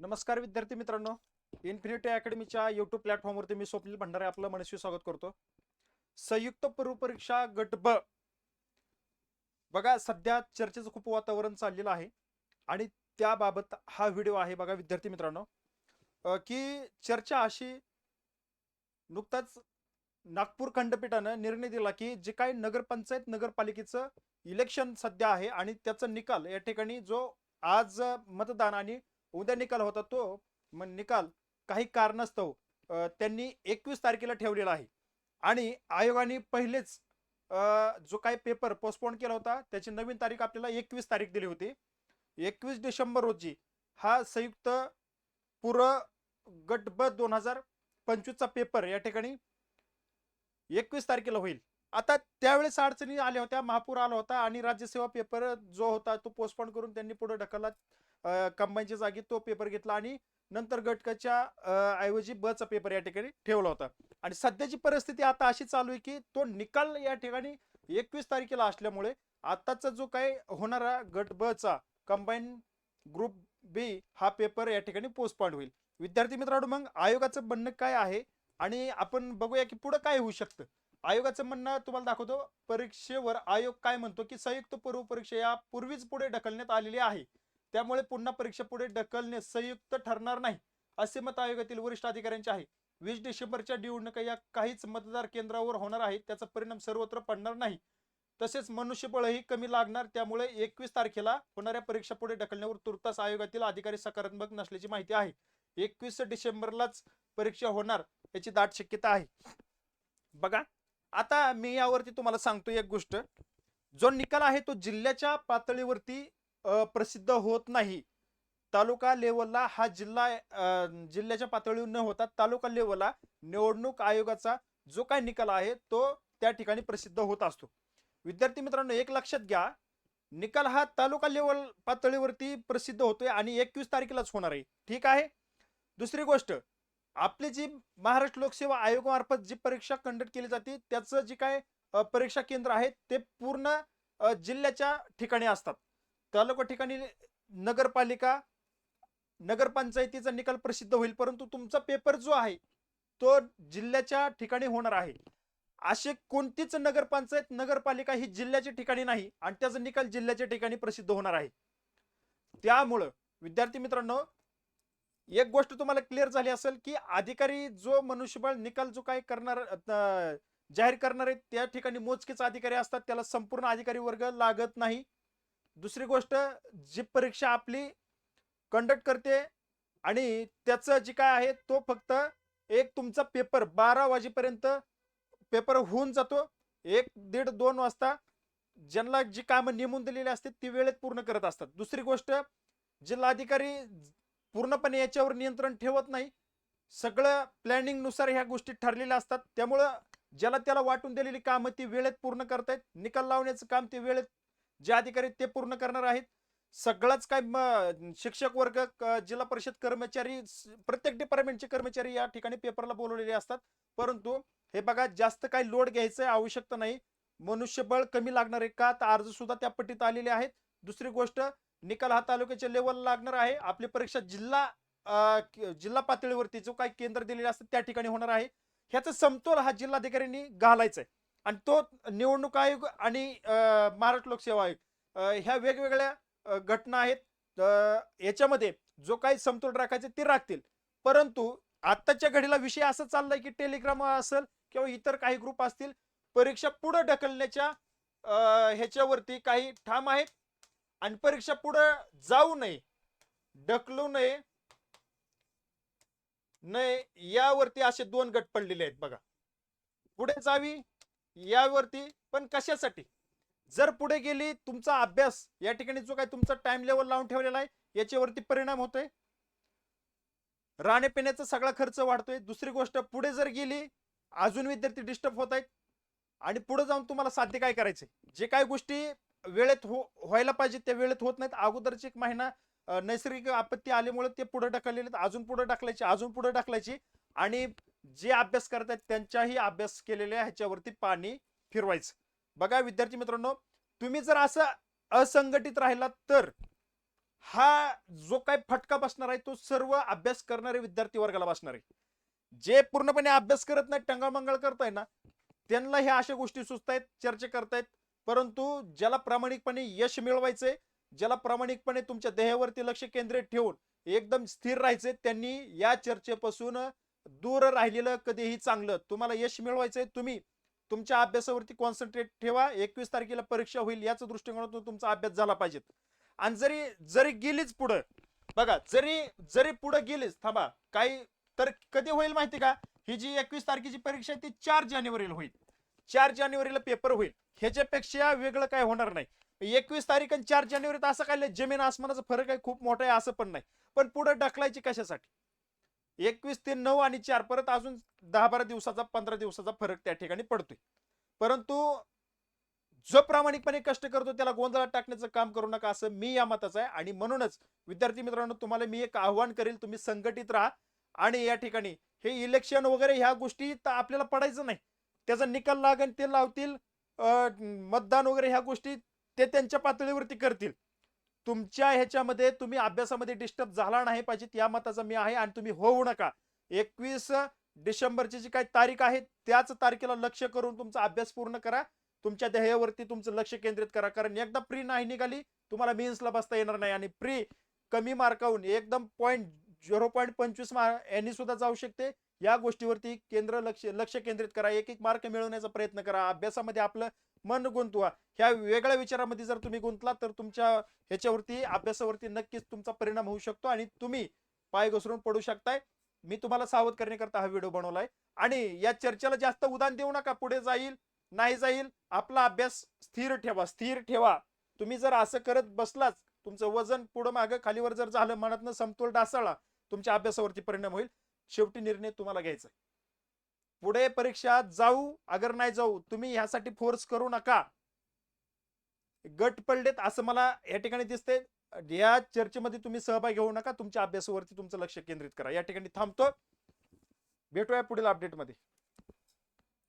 नमस्कार विद्यार्थी मित्रांनो. इन्फिनिटी अकॅडमीच्या युट्यूब प्लॅटफॉर्मवरती मी स्वप्नील भंडारे आपलं मनस्वी स्वागत करतो. संयुक्त पूर्व परीक्षा गट ब बघा सध्या चर्चेचं खूप वातावरण चाललेलं आहे आणि त्याबाबत हा व्हिडिओ आहे बघा विद्यार्थी मित्रांनो. की चर्चा अशी नुकताच नागपूर खंडपीठानं निर्णय दिला की जे काही नगरपंचायत नगरपालिकेचं इलेक्शन सध्या आहे आणि त्याचा निकाल या ठिकाणी जो आज मतदान आणि उद्या निकाल होता तो मग निकाल काही कारणास्तव त्यांनी एकवीस तारखेला ठेवलेला आहे. आणि आयोगाने पहिलेच जो काही पेपर पोस्टपोन केला होता त्याची नवीन तारीख आपल्याला एकवीस तारीख दिली होती. एकवीस डिसेंबर रोजी हा संयुक्त पुर गटब दोन हजार पंचवीसचा पेपर या ठिकाणी एकवीस तारखेला होईल. आता त्यावेळेस अडचणी आल्या होत्या महापूर आला होता आणि राज्यसेवा पेपर जो होता तो पोस्टपोन करून त्यांनी पुढे ढकलला. कंबाईनच्या जागी तो पेपर घेतला आणि नंतर गटकाच्या ऐवजी ब चा पेपर या ठिकाणी ठेवला होता. आणि सध्याची परिस्थिती आता अशी चालू आहे की तो निकाल या ठिकाणी एकवीस तारखेला असल्यामुळे आताचा जो काही होणारा गट ब चा कंबाईन ग्रुप बी हा पेपर या ठिकाणी पोस्टपॉन्ड होईल. विद्यार्थी मित्रांनो मग आयोगाचं म्हणणं काय आहे? आणि आपण बघूया की पुढं काय होऊ शकतं. आयोगाचं म्हणणं तुम्हाला दाखवतो परीक्षेवर आयोग काय म्हणतो की संयुक्त पूर्व परीक्षा या पूर्वीच पुढे ढकलण्यात आलेली आहे. त्यामुळे पुन्हा परीक्षा पुढे ढकलणे संयुक्त ठरणार नाही असे मत आयोगातील वरिष्ठ अधिकाऱ्यांचे आहे. वीस डिसेंबरच्या निवडणुका या काहीच मतदार केंद्रावर होणार आहेत त्याचा परिणाम सर्वत्र पडणार नाही. तसेच मनुष्यबळही कमी लागणार त्यामुळे एकवीस तारखेला होणाऱ्या परीक्षा पुढे ढकलण्यावर तुर्तास आयोगातील अधिकारी सकारात्मक नसल्याची माहिती आहे. एकवीस डिसेंबरलाच परीक्षा होणार याची दाट शक्यता आहे. बघा आता मी यावरती तुम्हाला सांगतो एक गोष्ट. जो निकाल आहे तो जिल्ह्याच्या पातळीवरती प्रसिद्ध होत नाही. तालुका लेवलला हा जिल्हा जिल्ह्याच्या पातळीवर न होता तालुका लेवलला निवडणूक आयोगाचा जो काही निकाल आहे तो त्या ठिकाणी प्रसिद्ध होत असतो. विद्यार्थी मित्रांनो एक लक्षात घ्या निकाल हा तालुका लेवल पातळीवरती प्रसिद्ध होतोय आणि एकवीस तारखेलाच होणार आहे. ठीक आहे? दुसरी गोष्ट आपली जी महाराष्ट्र लोकसेवा आयोगामार्फत जी परीक्षा कंडक्ट केली जाते त्याचं जे काय परीक्षा केंद्र आहे ते पूर्ण जिल्ह्याच्या ठिकाणी असतात. तालुका ठिकाणी नगरपालिका नगरपंचायतीचा निकाल प्रसिद्ध होईल परंतु तुमचा पेपर जो आहे तो जिल्ह्याच्या ठिकाणी होणार आहे. असे कोणतीच नगरपंचायत नगरपालिका ही जिल्ह्याच्या ठिकाणी नाही आणि त्याचा निकाल जिल्ह्याच्या ठिकाणी प्रसिद्ध होणार आहे. त्यामुळं विद्यार्थी मित्रांनो एक गोष्ट तुम्हाला क्लिअर झाली असेल की अधिकारी जो मनुष्यबळ निकाल जो काय करणार जाहीर करणार आहे त्या ठिकाणी मोजकेच अधिकारी असतात त्याला संपूर्ण अधिकारी वर्ग लागत नाही. दुसरी गोष्ट जी परीक्षा आपली कंडक्ट करते आणि त्याचं जे काय आहे तो फक्त एक तुमचा पेपर बारा वाजेपर्यंत पेपर होऊन जातो. एक दीड दोन वाजता ज्यांना जी कामं नेमून दिलेली असते ती वेळेत पूर्ण करत असतात. दुसरी गोष्ट जिल्हाधिकारी पूर्णपणे याच्यावर नियंत्रण ठेवत नाही. सगळं प्लॅनिंगनुसार ह्या गोष्टी ठरलेल्या असतात. त्यामुळं ज्याला त्याला वाटून दिलेली कामं ती वेळेत पूर्ण करतायत. निकाल लावण्याचं काम ते वेळेत जे अधिकारी ते पूर्ण करणार आहेत. सगळंच काय म- शिक्षक वर्ग जिल्हा परिषद कर्मचारी प्रत्येक डिपार्टमेंटचे कर्मचारी या ठिकाणी पेपरला बोलवलेले असतात. परंतु हे बघा जास्त काही लोड घ्यायचं आवश्यकता नाही. मनुष्यबळ कमी लागणार आहे का? तर अर्ज सुद्धा त्या पट्टीत आलेले आहेत. दुसरी गोष्ट निकाल हा तालुक्याच्या लेवलला लागणार आहे. आपली परीक्षा जिल्हा जिल्हा पातळीवरती जो काही केंद्र दिलेले असतात त्या ठिकाणी होणार आहे. ह्याचा समतोल हा जिल्हाधिकाऱ्यांनी घालायचा आहे. आणि तो निवडणूक आयोग आणि महाराष्ट्र लोकसेवा आयोग ह्या वेगवेगळ्या घटना आहेत. याच्यामध्ये जो काही समतोल राखायचे ते राखतील. परंतु आत्ताच्या घडीला विषय असं चाललाय की टेलिग्राम असेल किंवा इतर काही ग्रुप असतील परीक्षा पुढे ढकलण्याच्या अं, ह्याच्यावरती काही ठाम आहेत. आणि परीक्षा पुढे जाऊ नये ढकलू नये नये यावरती असे दोन गट पडलेले आहेत बघा. पुढे जावी यावरती पण कशासाठी? जर पुढे गेली तुमचा अभ्यास या ठिकाणी जो काय तुमचा टाइम लेवल लावून ठेवलेला आहे याच्यावरती परिणाम होतोय? राहण्यापिण्याचा सगळा खर्च वाढतोय. दुसरी गोष्ट पुढे जर गेली अजून विद्यार्थी डिस्टर्ब होत आहेत. आणि पुढे जाऊन तुम्हाला साध्य काय करायचंय? जे काय गोष्टी वेळेत हो व्हायला पाहिजे त्या वेळेत होत नाहीत. अगोदरची एक महिना नैसर्गिक आपत्ती आल्यामुळे ते पुढे ढकललेले आहेत. अजून पुढे ढकलायचे अजून पुढे ढकलायची. आणि जे अभ्यास करतात त्यांच्याही अभ्यास केलेल्या ह्याच्यावरती पाणी फिरवायचं. बघा विद्यार्थी मित्रांनो तुम्ही जर असं असंघटित राहिला तर हा जो काय फटका बसणार आहे तो सर्व अभ्यास करणारे विद्यार्थी वर्गाला बसणार आहे. जे पूर्णपणे अभ्यास करत नाही टंगामंगळ करताय ना त्यांना ह्या अशा गोष्टी सुचतायत चर्चा करतायत परंतु ज्याला प्रामाणिकपणे यश मिळवायचंय ज्याला प्रामाणिकपणे तुमच्या देहावरती लक्ष केंद्रित ठेवून एकदम स्थिर राहायचे त्यांनी या चर्चेपासून दूर राहिलेलं कधीही चांगलं. तुम्हाला यश मिळवायचंय तुम्ही तुमच्या अभ्यासावरती कॉन्सन्ट्रेट ठेवा. एकवीस तारखेला परीक्षा होईल याच दृष्टिकोनातून तुमचा अभ्यास झाला पाहिजे. आणि जरी जरी गेलीच पुढं बघा जरी जरी पुढे गेलीच थांबा काही तर कधी होईल माहिती का? ही जी एकवीस तारखेची परीक्षा आहे ती चार जानेवारीला होईल. चार जानेवारीला पेपर होईल. ह्याच्यापेक्षा वेगळं काय होणार नाही. एकवीस तारीख आणि चार जानेवारीत असं काय लय जमीन आसमानाचा फरक आहे खूप मोठा आहे असं पण नाही. पण पुढे ढकलायची कशासाठी? एकवीस ते नऊ आणि चार परत अजून दहा बारा दिवसाचा पंधरा दिवसाचा फरक त्या ठिकाणी पडतोय. परंतु जो प्रामाणिकपणे कष्ट करतो त्याला गोंधळात टाकण्याचं काम करू नका असं मी या मताचं आहे. आणि म्हणूनच विद्यार्थी मित्रांनो तुम्हाला मी एक आव्हान करेल तुम्ही संघटित राहा. आणि या ठिकाणी हे इलेक्शन वगैरे ह्या गोष्टी तर आपल्याला पडायचं नाही. त्याचा निकाल लागेल ते लावतील. मतदान वगैरे ह्या गोष्टी ते त्यांच्या पातळीवरती करतील. तुमच्या ह्याच्यामध्ये तुम्ही अभ्यासामध्ये डिस्टर्ब झाला नाही पाहिजे या मताचा मी आहे आणि तुम्ही होऊ नका. एकवीस डिसेंबरची जी काही तारीख आहे त्याच तारखेला लक्ष करून तुमचा अभ्यास पूर्ण करा. तुमच्या ध्येयावरती तुमचं लक्ष केंद्रित करा. कारण एकदा प्री नाही निघाली तुम्हाला मेन्सला बसता येणार नाही. आणि प्री कमी मार्काहून एकदम पॉईंट झिरो पॉईंट पंचवीस मार्क यांनी सुद्धा जाऊ शकते. या गोष्टीवरती केंद्र लक्ष लक्ष केंद्रित करा. एक एक मार्क मिळवण्याचा प्रयत्न करा. अभ्यासामध्ये आपलं मन गुंतवा. ह्या वेगळ्या विचारामध्ये जर तुम्ही गुंतला तर तुमच्या ह्याच्यावरती अभ्यासावरती नक्कीच तुमचा परिणाम होऊ शकतो आणि तुम्ही पाय घसरून पडू शकताय. मी तुम्हाला सावध करण्याकरता हा व्हिडिओ बनवलाय. आणि या चर्चेला जास्त उदाहरण देऊ नका. पुढे जाईल नाही जाईल आपला अभ्यास स्थिर ठेवा स्थिर ठेवा. तुम्ही जर असं करत बसलाच तुमचं वजन पुढं मागं खालीवर जर झालं मनातनं समतोल डासळला तुमच्या अभ्यासावरती परिणाम होईल. शेवटी निर्णय तुम्हाला घ्यायचा आहे. पुढे परीक्षा जाऊ अगर नाही जाऊ तुम्ही ह्यासाठी फोर्स करू नका. गट पडलेत असं मला या ठिकाणी दिसते या चर्चेमध्ये तुम्ही सहभागी होऊ नका. तुमच्या अभ्यासावरती तुमचं लक्ष केंद्रित करा. या ठिकाणी थांबतो भेटूया पुढील अपडेटमध्ये